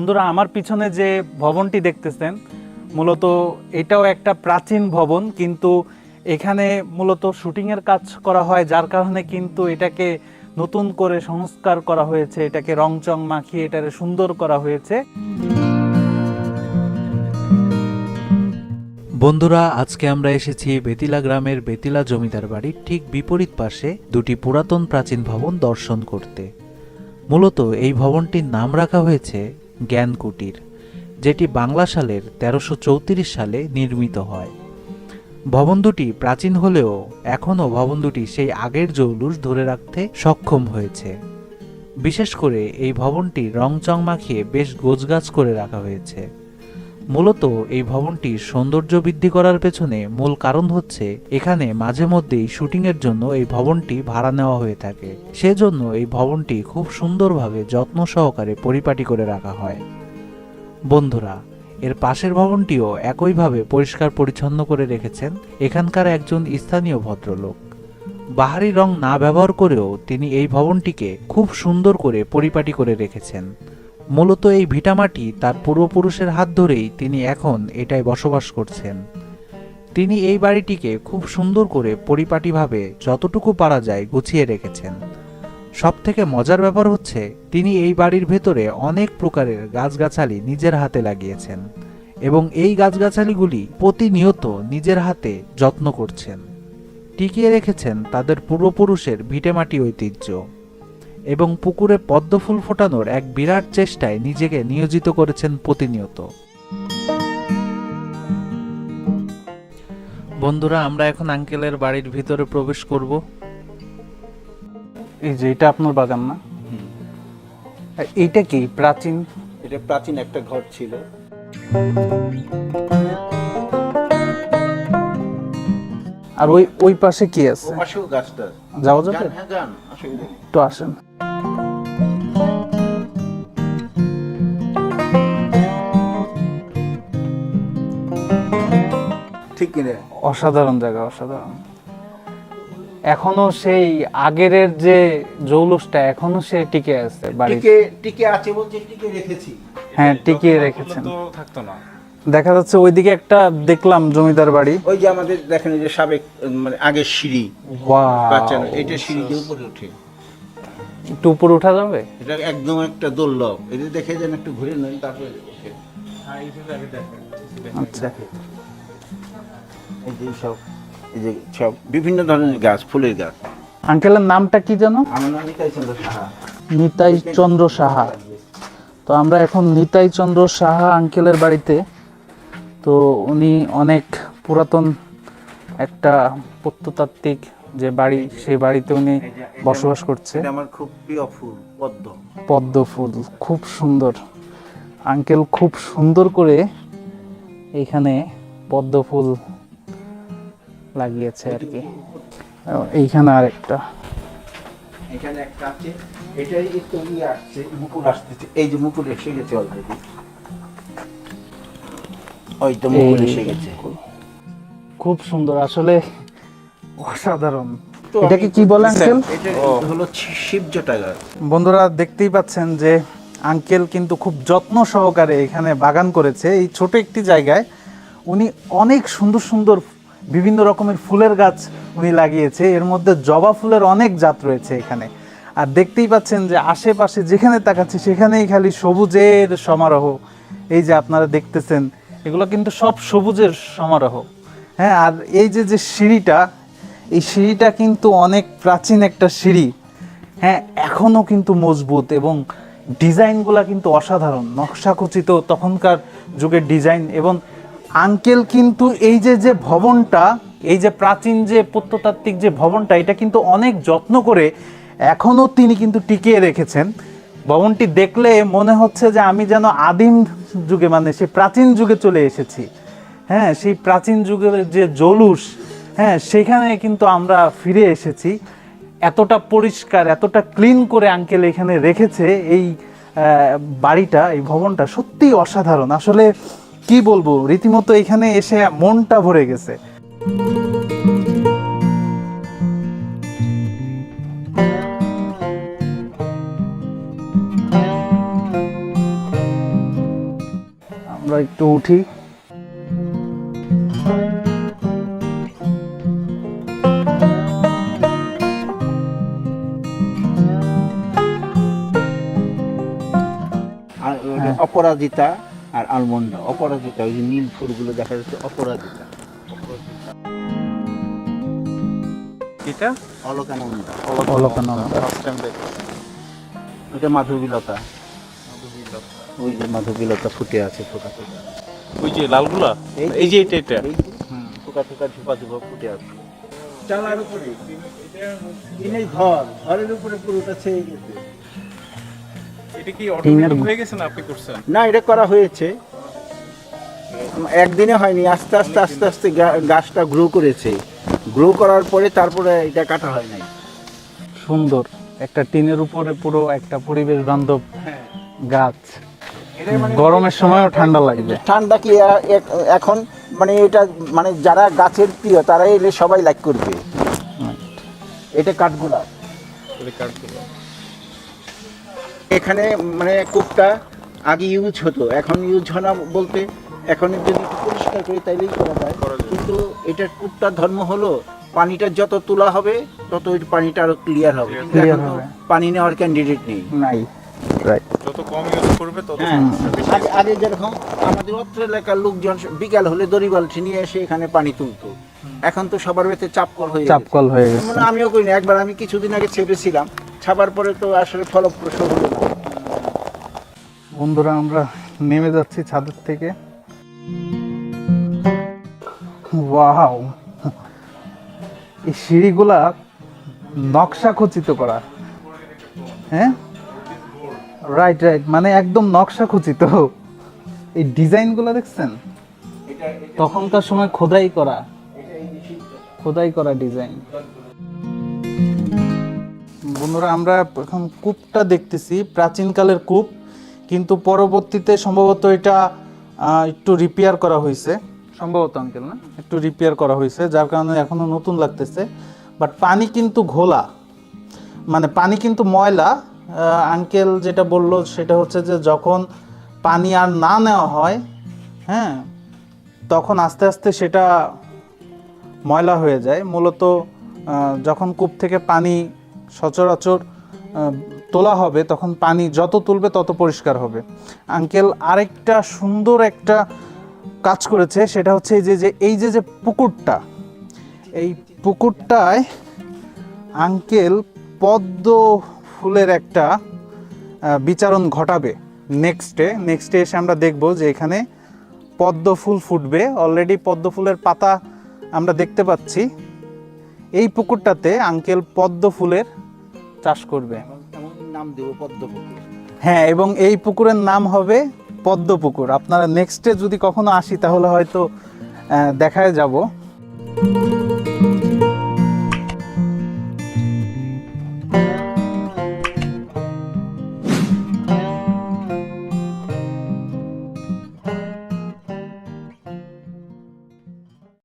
বন্ধুরা, আমার পিছনে যে ভবনটি দেখতেছেন, মূলত এটাও একটা প্রাচীন ভবন, কিন্তু এখানে মূলত শুটিংয়ের কাজ করা হয়, যার কারণে কিন্তু এটাকে নতুন করে সংস্কার করা হয়েছে, এটাকে রংচং মাখিয়ে এটাকে সুন্দর করা হয়েছে। বন্ধুরা, আজকে আমরা এসেছি বেতিলা গ্রামের বেতিলা জমিদার বাড়ির ঠিক বিপরীত পাশে দুটি পুরাতন প্রাচীন ভবন দর্শন করতে। মূলত এই ভবনটির নাম রাখা হয়েছে জ্ঞান কুটির, যেটি বাংলা সালের তেরোশো সালে নির্মিত হয়। ভবন দুটি প্রাচীন হলেও এখনও ভবন দুটি সেই আগের জৌলুস ধরে রাখতে সক্ষম হয়েছে। বিশেষ করে এই ভবনটি রংচং মাখিয়ে বেশ গোছগাছ করে রাখা হয়েছে। মূলত এই ভবনটির সৌন্দর্য বৃদ্ধি করার পেছনে মূল কারণ হচ্ছে এখানে মাঝে মধ্যেই শুটিংয়ের জন্য এই ভবনটি ভাড়া নেওয়া হয়ে থাকে। সেজন্য এই ভবনটি খুব সুন্দরভাবে যত্ন সহকারে পরিপাটি করে রাখা হয়। বন্ধুরা, এর পাশের ভবনটিও একইভাবে পরিষ্কার পরিচ্ছন্ন করে রেখেছেন এখানকার একজন স্থানীয় ভদ্রলোক। বাহারি রং না ব্যবহার করেও তিনি এই ভবনটিকে খুব সুন্দর করে পরিপাটি করে রেখেছেন। মূলত এই ভিটামাটি তার পূর্বপুরুষের হাত ধরেই তিনি এখন এটায় বসবাস করছেন। তিনি এই বাড়িটিকে খুব সুন্দর করে পরিপাটিভাবে যতটুকু পারা যায় গুছিয়ে রেখেছেন। সব থেকে মজার ব্যাপার হচ্ছে, তিনি এই বাড়ির ভেতরে অনেক প্রকারের গাছগাছালি নিজের হাতে লাগিয়েছেন এবং এই গাছগাছালিগুলি প্রতিনিয়ত নিজের হাতে যত্ন করছেন। টিকিয়ে রেখেছেন তাদের পূর্বপুরুষের ভিটেমাটি ঐতিহ্য। এবং পুকুরে পদ্মফুল ফোটানোর এক বিরাট চেষ্টায় নিজেকে নিয়োজিত করেছেন প্রতিনিয়ত। বন্ধুরা আমরা এখন আঙ্কেলের বাড়ির ভিতরে প্রবেশ করব। এই যে এটা আপনার বাগান না? এইটা কি প্রাচীন? এটা প্রাচীন একটা ঘর ছিল। আর ওই ওই পাশে কি আছে? যাওয়া যাবে? যান, হ্যাঁ তো আসেন। ঠিক কিনে অসাধারণ জায়গা অসাধারণ। এখনও সেই আগের যে জৌলুসটা এখনও সে টিকে আছে টিকে টিকে আছে বলছে টিকে রেখেছি। হ্যাঁ টিকিয়ে রেখেছেন। তো থাকতো না। দেখা যাচ্ছে ওইদিকে একটা দেখলাম জমিদার বাড়ি। ওই যে আমাদের দেখেন যে সাবেক মানে আগের সিঁড়ি বাচ্চা এটা সিঁড়ি দিয়ে উপরে ওঠে একটু উপরে উঠা যাবে? এটা একদম একটা দোল্লভ এটা দেখে যেন একটু ঘুরে নেন তারপরে আচ্ছা। এই যে সব এই যে সব বিভিন্ন ধরনের গাছ ফুলের গাছ। আঙ্কেলের নামটা কি জানো আমার নাম নিতাই চন্দ্র সাহা। নিতাই চন্দ্র সাহা। তো আমরা এখন নিতাই চন্দ্র সাহা আঙ্কেলের বাড়িতে। তো উনি অনেক পুরাতন একটা প্রত্নতাত্ত্বিক যে বাড়ি সেই বাড়িতে উনি বসবাস করছে। আমার খুব প্রিয় ফুল পদ্ম। পদ্ম ফুল খুব সুন্দর। আঙ্কেল খুব সুন্দর করে এখানে পদ্ম ফুল লাগিয়েছে আর কি। এইখানে আরেকটা। এখানে একটা আছে। এটাই একটু ইয়ে আসছে মুকুল আসতেছে। এই যে মুকুল এসে গেছে অলরেডি ওই তো মুকুল এসে গেছে। খুব সুন্দর আসলে অসাধারণ। এটাকে কি বলে আঙ্কেল হলো শিবজটা বন্ধুরা দেখতেই পাচ্ছেন যে আঙ্কেল কিন্তু খুব যত্ন সহকারে এখানে বাগান করেছে। এই ছোট একটি জায়গায় উনি অনেক সুন্দর সুন্দর বিভিন্ন রকমের ফুলের গাছ উনি লাগিয়েছে। এর মধ্যে জবা ফুলের অনেক জাত রয়েছে এখানে। আর দেখতেই পাচ্ছেন যে আশেপাশে যেখানে তাকাচ্ছে, সেখানেই খালি সবুজের সমারোহ। এই যে আপনারা দেখতেছেন, এগুলো কিন্তু সব সবুজের সমারোহ। হ্যাঁ আর এই যে যে সিঁড়িটা, এই সিঁড়িটা কিন্তু অনেক প্রাচীন একটা সিঁড়ি। হ্যাঁ এখনও কিন্তু মজবুত এবং ডিজাইনগুলা কিন্তু অসাধারণ। নকশাখচিত তখনকার যুগের ডিজাইন এবং আঙ্কেল কিন্তু এই যে যে ভবনটা, এই যে প্রাচীন যে প্রত্নতাত্ত্বিক যে ভবনটা, এটা কিন্তু অনেক যত্ন করে এখনও তিনি কিন্তু টিকিয়ে রেখেছেন। ভবনটি দেখলে মনে হচ্ছে যে আমি যেন আদিম যুগে মানে সে প্রাচীন যুগে চলে এসেছি। হ্যাঁ সেই প্রাচীন যুগের যে জলুস হ্যাঁ সেখানে কিন্তু আমরা ফিরে এসেছি। এতটা পরিষ্কার, এতটা ক্লিন করে আঙ্কেল এখানে রেখেছে এই বাড়িটা, এই ভবনটা সত্যিই অসাধারণ। আসলে কি বলব? রীতিমতো এখানে এসে মনটা ভরে গেছে। আমরা একটু উঠি। অপরাজিতা। আর আলমন্ডা অপরাজিতা ওই যে নীল ফুলগুলো দেখা যাচ্ছে অপরাজিতা। এটা? অলকানন্দ। অলকানন্দা। ওটা মাধবীলতা। ওই যে মাধবীলতা ফুটে আছে ফোটা ওই যে লালগুলা? এই যে এটা এটা? হুম, ফোটা ফোটা ঝোপা ঝোপা ফুটে আছে। চালার উপরে। ঘর। ঘরের উপরে পুরোটা ছেয়ে গেছে। না আপনি করছেন? না এটা করা হয়েছে। একদিনে হয়নি আস্তে আস্তে আস্তে আস্তে গাছটা গ্রো করেছে। গ্রো করার পরে তারপরে এটা কাটা হয় নাই। সুন্দর। একটা টিনের উপরে পুরো একটা পরিবেশ বান্ধব গাছ। গরমের সময়ও ঠান্ডা লাগবে। ঠান্ডা কি এখন মানে এটা মানে যারা গাছের প্রিয় তারা এলে সবাই লাইক করবে। এটা কাঠগোলাপ। এটা কাঠগুলো এখানে মানে কূপটা আগে ইউজ হতো এখন ইউজ হয় না বলতে। এখন যদি পরিষ্কার করি তাইলেই করা যায়। কিন্তু এটার কূপটার ধর্ম হলো পানিটা যত তোলা হবে তত ওই পানিটা আরও ক্লিয়ার হবে। পানি নেওয়ার ক্যান্ডিডেট নেই। নাই। যত কম ইউজ করবে তত হ্যাঁ। আগে যেরকম আমাদের অত্র এলাকার লোকজন বিকাল হলে দড়ি বালতি নিয়ে এসে এখানে পানি তুলতো। এখন তো সবার বেতে চাপ কল হয়ে গেছে। চাপকল হয়ে গেছে। মানে আমিও করিনি একবার আমি কিছুদিন আগে ছেপেছিলাম। ছাপার পরে তো আসলে ফলপ্রসূ হলো না। বন্ধুরা, আমরা নেমে যাচ্ছি ছাদের থেকে। এই সিঁড়িগুলা নকশা খচিত করা। হ্যাঁ? রাইট রাইট মানে একদম নকশা খচিত। এই ডিজাইনগুলো দেখছেন? তখনকার সময় খোদাই করা। খোদাই করা ডিজাইন। বন্ধুরা, আমরা এখন কূপটা দেখতেছি। প্রাচীনকালের কূপ। কিন্তু পরবর্তীতে সম্ভবত এটা একটু রিপেয়ার করা হয়েছে। সম্ভবত আঙ্কেল না? একটু রিপেয়ার করা হয়েছে যার কারণে এখনও নতুন লাগতেছে। বাট পানি কিন্তু ঘোলা। মানে পানি কিন্তু ময়লা। আঙ্কেল যেটা বলল সেটা হচ্ছে যে যখন পানি আর না নেওয়া হয় হ্যাঁ তখন আস্তে আস্তে সেটা ময়লা হয়ে যায়। মূলত যখন কূপ থেকে পানি সচরাচর তোলা হবে, তখন পানি যত তুলবে তত পরিষ্কার হবে। আঙ্কেল, আরেকটা সুন্দর একটা কাজ করেছে, সেটা হচ্ছে এই যে যে, এই যে যে পুকুরটা, এই পুকুরটায় আঙ্কেল পদ্ম ফুলের একটা বিচারণ ঘটাবে নেক্সটে নেক্সটে এসে আমরা দেখব যে এখানে পদ্ম ফুল ফুটবে। অলরেডি পদ্ম ফুলের পাতা আমরা দেখতে পাচ্ছি। এই পুকুরটাতে আঙ্কেল পদ্ম ফুলের চাষ করবে। নাম দেব পদ্ম পুকুর হ্যাঁ এবং এই পুকুরের নাম হবে পদ্ম পুকুর আপনারা নেক্সটে যদি কখনো আসি, তাহলে হয়তো দেখায় যাব।